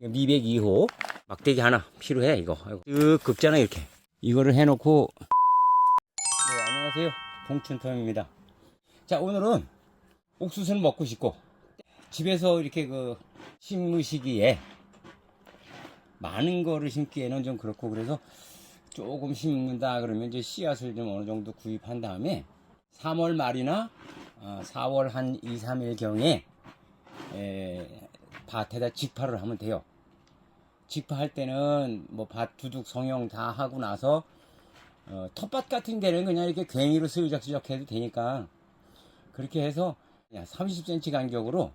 미백 2호 막대기 하나 필요해 이거. 쓱 긁잖아 이렇게. 이거를 해놓고. 네 안녕하세요. 봉춘텀입니다. 자 오늘은 옥수수를 먹고 싶고 집에서 이렇게 그 심으시기에 많은 거를 심기에는 좀 그렇고 그래서 조금 심는다 그러면 이제 씨앗을 좀 어느 정도 구입한 다음에 3월 말이나 어, 4월 한 2, 3일 경에 에, 밭에다 직파를 하면 돼요. 직파할 때는 뭐 밭 두둑 성형 다 하고 나서 어, 텃밭 같은 데는 그냥 이렇게 괭이로 슬쩍슬쩍 해도 되니까 그렇게 해서 그냥 30cm 간격으로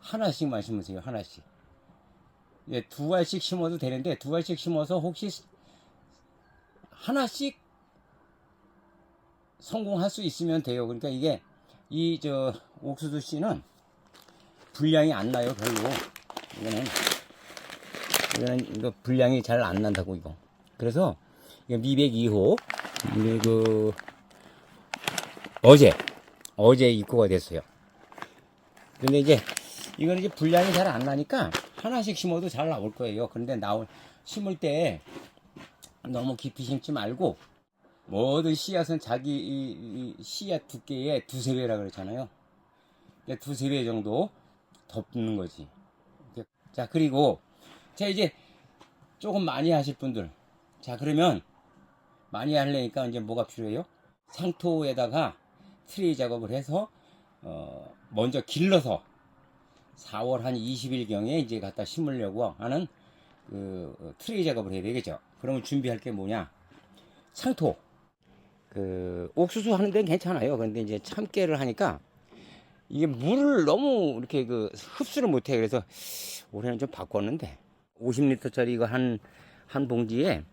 하나씩만 심으세요. 하나씩. 예, 두 알씩 심어도 되는데 두 알씩 심어서 혹시 하나씩 성공할 수 있으면 돼요. 그러니까 이게 이 저 옥수수 씨는 분량이 안 나요, 별로. 이거는 이거는 이거 분량이 잘 안 난다고 이거. 그래서 이거 미백 2호 이게 그 어제 어제 입고가 됐어요. 근데 이제 이거는 이제 분량이 잘 안 나니까 하나씩 심어도 잘 나올 거예요. 그런데 나올 심을 때 너무 깊이 심지 말고 모든 씨앗은 자기 이, 이 씨앗 두께의 두세 배라 그랬잖아요. 이제 두세 배 정도 덮는 거지. 자 그리고 자 이제 조금 많이 하실 분들 자 그러면 많이 하려니까 이제 뭐가 필요해요? 상토에다가 트레이 작업을 해서 어 먼저 길러서 4월 한 20일경에 이제 갖다 심으려고 하는 그 트레이 작업을 해야 되겠죠. 그러면 준비할 게 뭐냐? 상토. 그 옥수수 하는 데는 괜찮아요. 근데 이제 참깨를 하니까 이게 물을 너무 이렇게 그 흡수를 못해. 그래서 올해는 좀 바꿨는데 50리터짜리 이거 한, 한 봉지에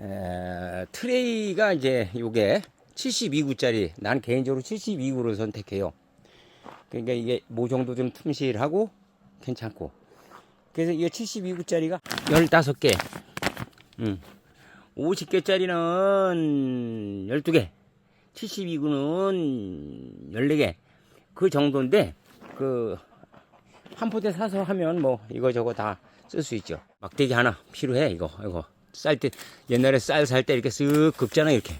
에, 트레이가 이제 요게 72구짜리 난 개인적으로 72구를 선택해요. 그러니까 이게 모 정도 좀 틈실하고 괜찮고 그래서 이게 72구짜리가 15개 음. 50개짜리는 12개 72구는 14개 그 정도인데 그 한 포대 사서 하면 뭐 이거저거 다 쓸 수 있죠. 막대기 하나 필요해 이거. 이거 쌀 때 옛날에 쌀 살 때 이렇게 쓱 긁잖아 이렇게.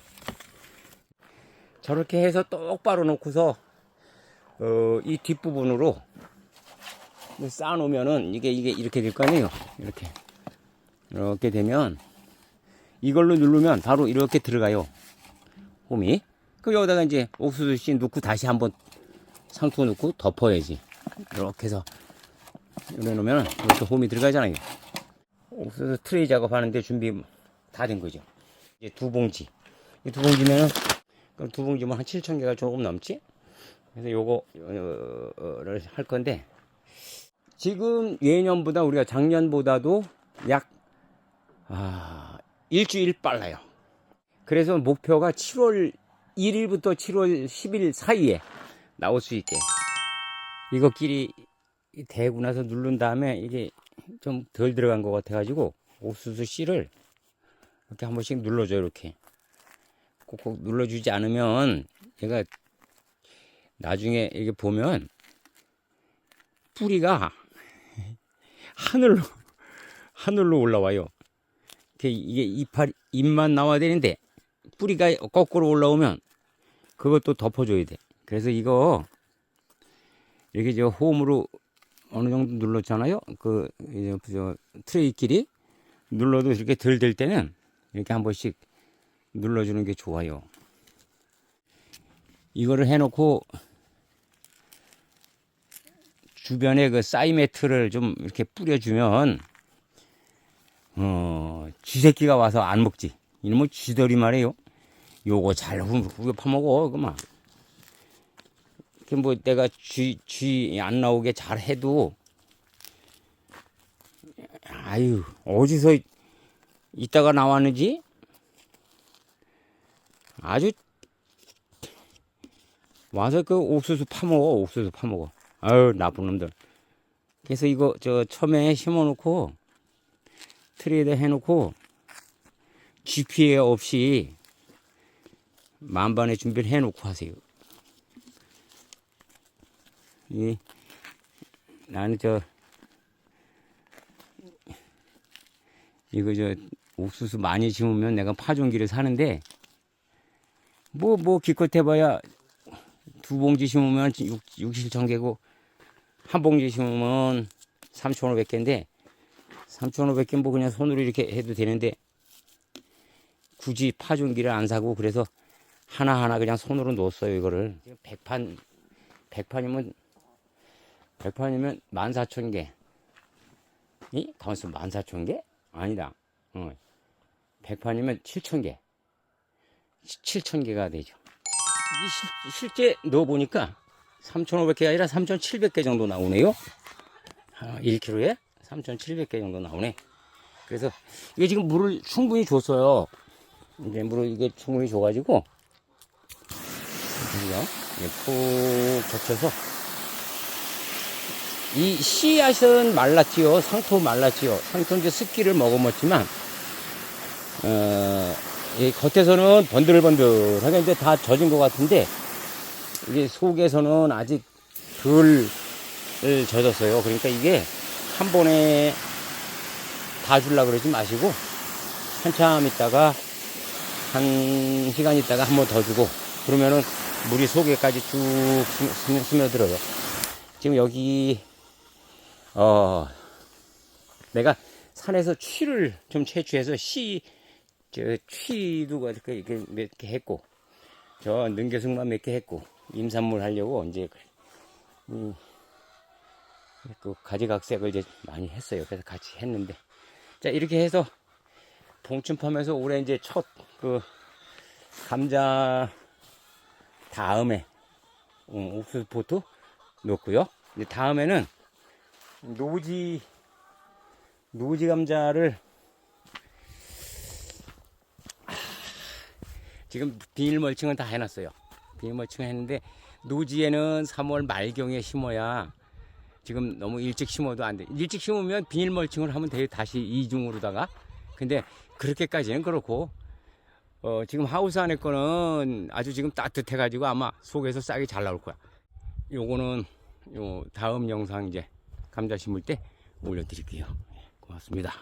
저렇게 해서 똑바로 놓고서 어, 이 뒷부분으로 쌓아 놓으면은 이게 이게 이렇게 될 거 아니에요. 이렇게. 이렇게 되면 이걸로 누르면 바로 이렇게 들어가요. 홈이. 그 여기다가 이제 옥수수 씨 넣고 다시 한번 상토 넣고 덮어야지. 이렇게 해서 이래 놓으면 이렇게 홈이 들어가잖아요. 옥수수 트레이 작업하는데 준비 다 된 거죠. 이제 두 봉지. 이 두 봉지면은 그럼 두 봉지면 한 7천 개가 조금 넘지? 그래서 요거를 할 건데 지금 예년보다 우리가 작년보다도 약 아, 일주일 빨라요. 그래서 목표가 7월 1일부터 7월 10일 사이에 나올 수 있게. 이것끼리 대고 나서 누른 다음에 이게 좀 덜 들어간 것 같아 가지고 옥수수 씨를 이렇게 한 번씩 눌러줘요. 이렇게. 꼭꼭 눌러주지 않으면 얘가 나중에 이게 보면 뿌리가 하늘로 하늘로 올라와요. 이게 잎알 잎만 나와야 되는데 뿌리가 거꾸로 올라오면 그것도 덮어줘야 돼. 그래서 이거 이렇게 저 홈으로 어느 정도 눌렀잖아요. 그 이제 저 트레이끼리 눌러도 이렇게 덜 될 때는 이렇게 한 번씩 눌러주는 게 좋아요. 이거를 해놓고 주변에 그 사이매트를 좀 이렇게 뿌려주면 어 쥐새끼가 와서 안 먹지 이놈의 쥐들이 말이에요 요거 잘 후벼 파먹어 그만 뭐 내가 쥐쥐 안 나오게 잘 해도 아유 어디서 이따가 나왔는지? 아주 와서 그 옥수수 파먹어 옥수수 파먹어. 아유 나쁜 놈들. 그래서 이거 저 처음에 심어놓고 트레이에 해놓고 쥐 피해 없이 만반의 준비를 해놓고 하세요 이 나는 저 이거 저 옥수수 많이 심으면 내가 파종기를 사는데 뭐뭐 기껏 해봐야 두 봉지 심으면 6, 60천 개고 한 봉지 심으면 3,500개인데 3,500개 뭐 그냥 손으로 이렇게 해도 되는데 굳이 파종기를 안 사고 그래서 하나하나 그냥 손으로 놓았어요 이거를. 100판 100판이면 100판이면 14,000개 이? 가만있어 14,000개? 아니다 어. 100판이면 7,000개 7,000개가 되죠 이 실, 실제 넣어보니까 3,500개 아니라 3,700개 정도 나오네요. 아, 1kg에 3,700개 정도 나오네. 그래서 이게 지금 물을 충분히 줬어요. 이제 물을 이게 충분히 줘가지고? 이게 푹 적셔서 이 씨앗은 말랐지요. 상토 말랐지요. 상토 이제 습기를 머금었지만 어, 이 겉에서는 번들번들하게 이제 다 젖은 것 같은데 이게 속에서는 아직 덜 젖었어요. 그러니까 이게 한 번에 다 줄라 그러지 마시고 한참 있다가 한 시간 있다가 한 번 더 주고 그러면은 물이 속에까지 쭉 스며- 스며- 스며들어요. 지금 여기 어 내가 산에서 취를 좀 채취해서 씨 저 취도 이렇게 이렇게 했고 저 능계숙만 몇 개 했고 임산물 하려고 이제 음, 그 가지각색을 이제 많이 했어요. 그래서 같이 했는데 자 이렇게 해서 봉춘팜에서 올해 이제 첫 그 감자 다음에 음, 옥수수 포트 넣고요. 이제 다음에는 노지 노지 감자를 지금 비닐 멀칭은 다 해놨어요. 비닐 멀칭 했는데 노지에는 3월 말경에 심어야 지금 너무 일찍 심어도 안 돼. 일찍 심으면 비닐 멀칭을 하면 돼요. 다시 이중으로다가. 근데 그렇게까지는 그렇고 어, 지금 하우스 안에 거는 아주 지금 따뜻해가지고 아마 속에서 싹이 잘 나올 거야. 요거는 요 다음 영상 이제 감자 심을 때 올려드릴게요. 고맙습니다.